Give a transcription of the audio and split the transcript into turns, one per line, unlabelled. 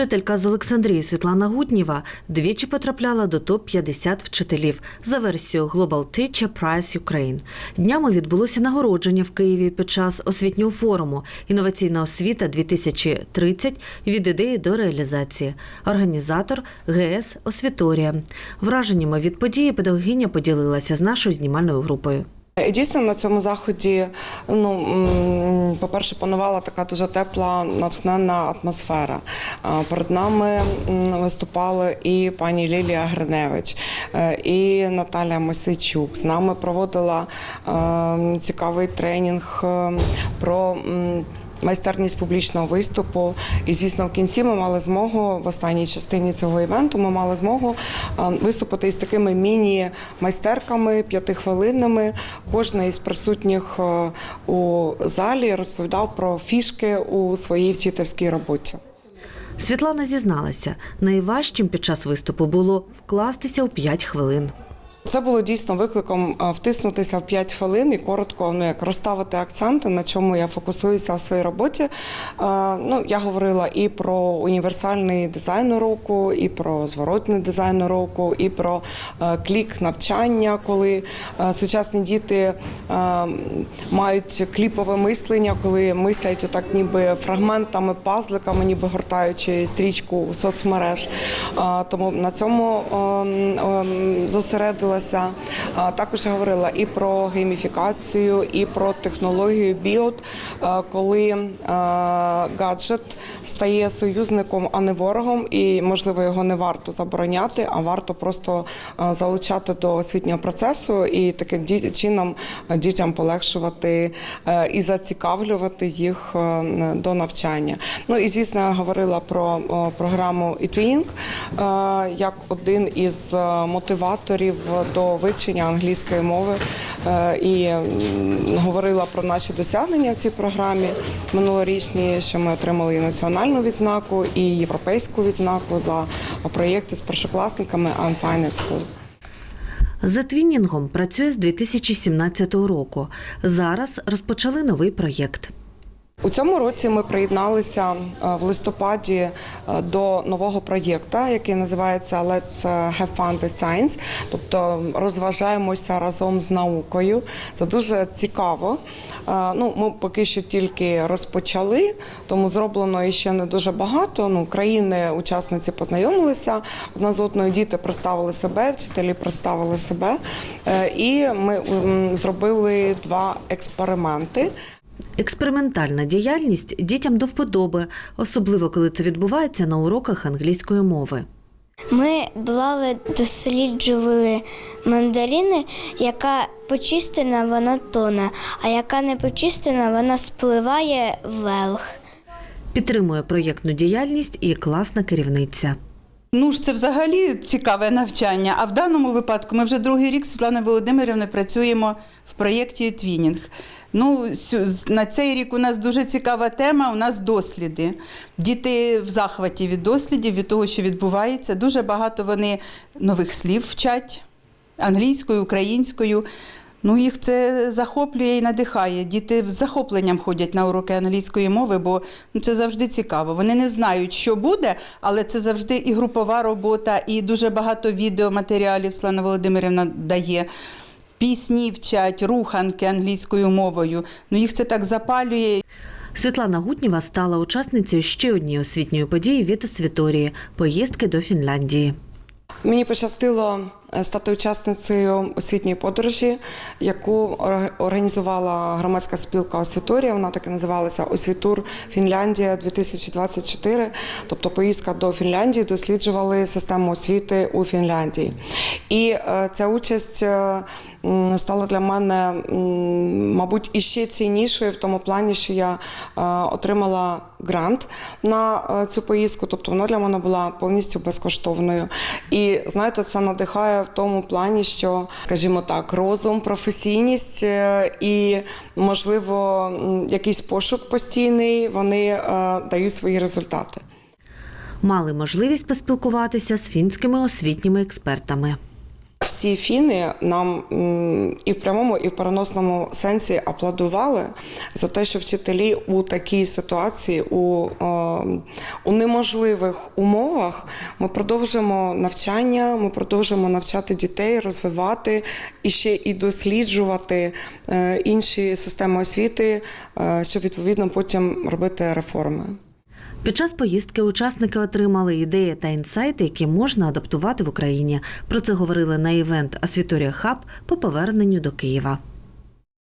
Вчителька з Олександрії Світлана Гутніва двічі потрапляла до топ-50 вчителів за версією Global Teacher Prize Ukraine. Днями відбулося нагородження в Києві під час освітнього форуму Інноваційна освіта 2030 від ідеї до реалізації. Організатор ГС Освіторія. Враженнями від події педагогиня поділилася з нашою знімальною групою.
І Дійсно, на цьому заході, ну по-перше, панувала така дуже тепла, натхненна атмосфера. Перед нами виступали і пані Лілія Гриневич, е, і Наталя Мосичук. З нами проводила е, цікавий тренінг е, про. Майстерність публічного виступу, і звісно, в кінці ми мали змогу в останній частині цього івенту. Ми мали змогу е, виступити із такими міні-майстерками п'ятихвилинними. Кожен із присутніх е, у залі розповідав про фішки у своїй вчительській роботі.
Світлана зізналася, найважчим під час виступу було вкластися у 5 хвилин.
Це було дійсно викликом е, втиснутися в 5 хвилин і коротко ну, як розставити акценти, на чому я фокусуюся в своїй роботі. Е, Ну, я говорила і про універсальний дизайн уроку, і про зворотний дизайн уроку, і про е, клік навчання, коли сучасні діти мають кліпове мислення, коли мислять отак, ніби фрагментами, пазликами, ніби гортаючи стрічку соцмереж. Тому на цьому ем, А Також говорила і про гейміфікацію, і про технологію біот, коли гаджет стає союзником, а не ворогом, і можливо його не варто забороняти, а варто просто залучати до освітнього процесу і таким чином дітям полегшувати е, і зацікавлювати їх е, до навчання. Ну і звісно, я говорила про програму е, як один із е, мотиваторів до вивчення англійської мови Е, і говорила про наші досягнення в цій програмі минулорічні, що ми отримали і національну відзнаку, і європейську відзнаку за проєкти з першокласниками Unfinance School.
За твінінгом працює з 2017 року. Зараз розпочали новий проєкт.
У цьому році ми приєдналися е, в листопаді е, до нового проєкту, який називається Let's Have Fun with Science, тобто розважаємося разом з наукою. Це дуже цікаво. Е, Ну, ми поки що тільки розпочали, тому зроблено іще не дуже багато. Ну, країни, учасниці познайомилися одна з одною. Діти представили себе, вчителі представили себе. Е, І ми зробили два експерименти.
Експериментальна діяльність дітям до вподоби, особливо коли це відбувається на уроках англійської мови.
Ми брали, досліджували мандарини, яка почистена, вона тоне, а яка не почистена, вона спливає вверх.
Підтримує проєктну діяльність і класна керівниця.
Ну ж це взагалі цікаве навчання. А в даному випадку ми вже другий рік з Світланою Володимирівною працюємо в проєкті Твінінг. Ну, на цей рік у нас дуже цікава тема. У нас досліди. Діти в захваті від дослідів, від того, що відбувається. Дуже багато вони нових слів вчать англійською, українською. Ну, їх це захоплює і надихає. Діти з захопленням ходять на уроки англійської мови, бо ну, це завжди цікаво. Вони не знають, що буде, але це завжди і групова робота, і дуже багато відеоматеріалів Слана Володимирівна дає. Пісні вчать, руханки англійською мовою. Ну, їх це так запалює.
Світлана Гутніва стала учасницею ще однієї освітньої події від освіторії поїздки до Фінляндії.
Мені пощастило стати учасницею освітньої подорожі, яку організувала громадська спілка Освіторія. Вона так і називалася Освітур Фінляндія 2024. Тобто поїздка до Фінляндії досліджували систему освіти у Фінляндії. І е, ця участь е, стала для мене, мабуть, іще ціннішою в тому плані, що я е, отримала грант на е, цю поїздку, тобто вона для мене була повністю безкоштовною. І знаєте, це надихає в тому плані, що, скажімо так, розум, професійність е, і, можливо, якийсь пошук постійний, вони е, дають свої результати.
Мали можливість поспілкуватися з фінськими освітніми експертами.
Всі фіни нам і в прямому, і в переносному сенсі аплодували за те, що вчителі у такій ситуації, у, е, у неможливих умовах, ми продовжимо навчання, ми продовжимо навчати дітей, розвивати і ще і досліджувати е, інші системи освіти, е, щоб відповідно потім робити реформи.
Під час поїздки учасники отримали ідеї та інсайти, які можна адаптувати в Україні. Про це говорили на івент Асвіторія Хаб по поверненню до Києва.